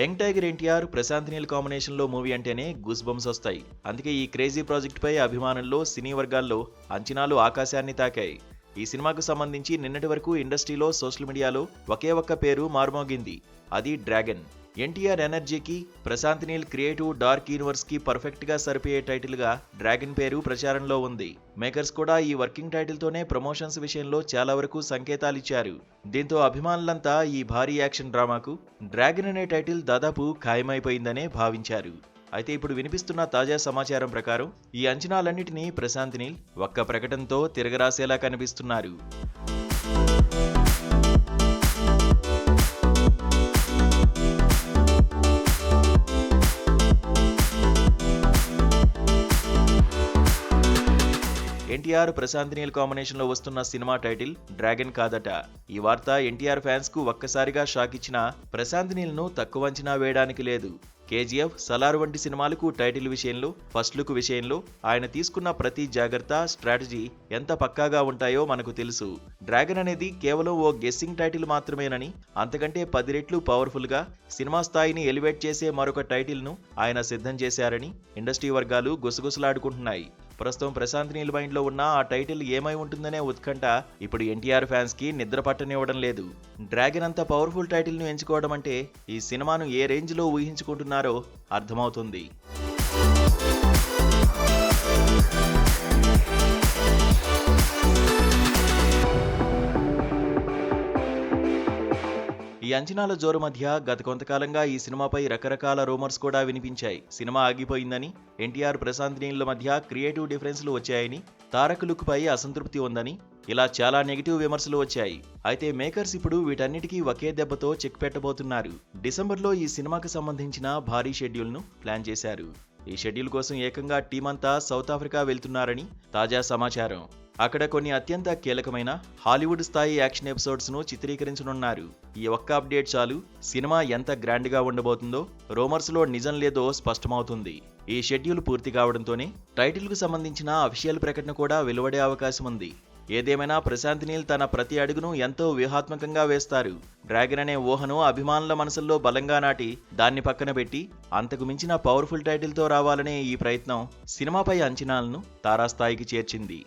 Young tiger NTR Prashanth Neel కాంబినేషన్లో movie అంటేనే goose bumps వస్తాయి. అందుకే ఈ క్రేజీ ప్రాజెక్టుపై అభిమానుల్లో సినీ వర్గాల్లో అంచనాలు ఆకాశాన్ని తాకాయి. ఈ సినిమాకు సంబంధించి నిన్నటి వరకు ఇండస్ట్రీలో సోషల్ మీడియాలో ఒకే ఒక్క పేరు మారుమోగింది. అది డ్రాగన్. ఎన్టీఆర్ ఎనర్జీకి ప్రశాంత్ నీల్ క్రియేటివ్ డార్క్ యూనివర్స్కి పర్ఫెక్ట్గా సరిపోయే టైటిల్గా డ్రాగన్ పేరు ప్రచారంలో ఉంది. మేకర్స్ కూడా ఈ వర్కింగ్ టైటిల్తోనే ప్రమోషన్స్ విషయంలో చాలా వరకు సంకేతాలిచ్చారు. దీంతో అభిమానులంతా ఈ భారీ యాక్షన్ డ్రామాకు డ్రాగన్ అనే టైటిల్ దాదాపు ఖాయమైపోయిందనే భావించారు. అయితే ఇప్పుడు వినిపిస్తున్న తాజా సమాచారం ప్రకారం ఈ అంచనాలన్నింటినీ ప్రశాంత్ నీల్ ఒక్క ప్రకటనతో తిరగరాసేలా కనిపిస్తున్నారు. ఎన్టీఆర్ ప్రశాంత్ నీల్ కాంబినేషన్లో వస్తున్న సినిమా టైటిల్ డ్రాగన్ కాదట. ఈ వార్త ఎన్టీఆర్ ఫ్యాన్స్కు ఒక్కసారిగా షాక్ ఇచ్చిన ప్రశాంత్ నీల్ను తక్కువ అంచనా వేయడానికి లేదు. కేజీఎఫ్ సలార్ వంటి సినిమాలకు టైటిల్ విషయంలో ఫస్ట్ లుక్ విషయంలో ఆయన తీసుకున్న ప్రతి జాగ్రత్త స్ట్రాటజీ ఎంత పక్కాగా ఉంటాయో మనకు తెలుసు. డ్రాగన్ అనేది కేవలం ఓ గెస్సింగ్ టైటిల్ మాత్రమేనని అంతకంటే పది రెట్లు పవర్ఫుల్గా సినిమా స్థాయిని ఎలివేట్ చేసే మరొక టైటిల్ను ఆయన సిద్ధం చేశారని ఇండస్ట్రీ వర్గాలు గుసగుసలాడుకుంటున్నాయి. ప్రస్తుతం ప్రశాంత్ నీల్ మైండ్లో ఉన్న ఆ టైటిల్ ఏమై ఉంటుందనే ఉత్కంఠ ఇప్పుడు ఎన్టీఆర్ ఫ్యాన్స్కి నిద్ర పట్టనివ్వడం లేదు. డ్రాగన్ అంత పవర్ఫుల్ టైటిల్ను ఎంచుకోవడం అంటే ఈ సినిమాను ఏ రేంజ్లో ఊహించుకుంటున్నారో అర్థమవుతుంది. ఈ అంచనాల జోరు మధ్య గత కొంతకాలంగా ఈ సినిమాపై రకరకాల రూమర్స్ కూడా వినిపించాయి. సినిమా ఆగిపోయిందని ఎన్టీఆర్ ప్రశాంత్ నీళ్ళ మధ్య క్రియేటివ్ డిఫరెన్స్లు వచ్చాయని తారక్ లుక్ పై అసంతృప్తి ఉందని ఇలా చాలా నెగిటివ్ విమర్శలు వచ్చాయి. అయితే మేకర్స్ ఇప్పుడు వీటన్నిటికీ ఒకే దెబ్బతో చెక్ పెట్టబోతున్నారు. డిసెంబర్లో ఈ సినిమాకు సంబంధించిన భారీ షెడ్యూల్ను ప్లాన్ చేశారు. ఈ షెడ్యూల్ కోసం ఏకంగా టీమంతా సౌత్ ఆఫ్రికా వెళ్తున్నారని తాజా సమాచారం. అక్కడ కొన్ని అత్యంత కీలకమైన హాలీవుడ్ స్థాయి యాక్షన్ ఎపిసోడ్స్ను చిత్రీకరించనున్నారు. ఈ ఒక్క అప్డేట్ చాలు సినిమా ఎంత గ్రాండ్గా ఉండబోతుందో రోమర్స్లో నిజం లేదో స్పష్టమవుతుంది. ఈ షెడ్యూల్ పూర్తి కావడంతోనే టైటిల్కు సంబంధించిన అఫీషియల్ ప్రకటన కూడా వెలువడే అవకాశం ఉంది. ఏదేమైనా ప్రశాంత్ నీల్ తన ప్రతి అడుగును ఎంతో వ్యూహాత్మకంగా వేస్తారు. డ్రాగన్ అనే ఊహను అభిమానుల మనసుల్లో బలంగా నాటి దాన్ని పక్కన పెట్టి అంతకు మించిన పవర్ఫుల్ టైటిల్తో రావాలనే ఈ ప్రయత్నం సినిమాపై అంచనాలను తారాస్థాయికి చేర్చింది.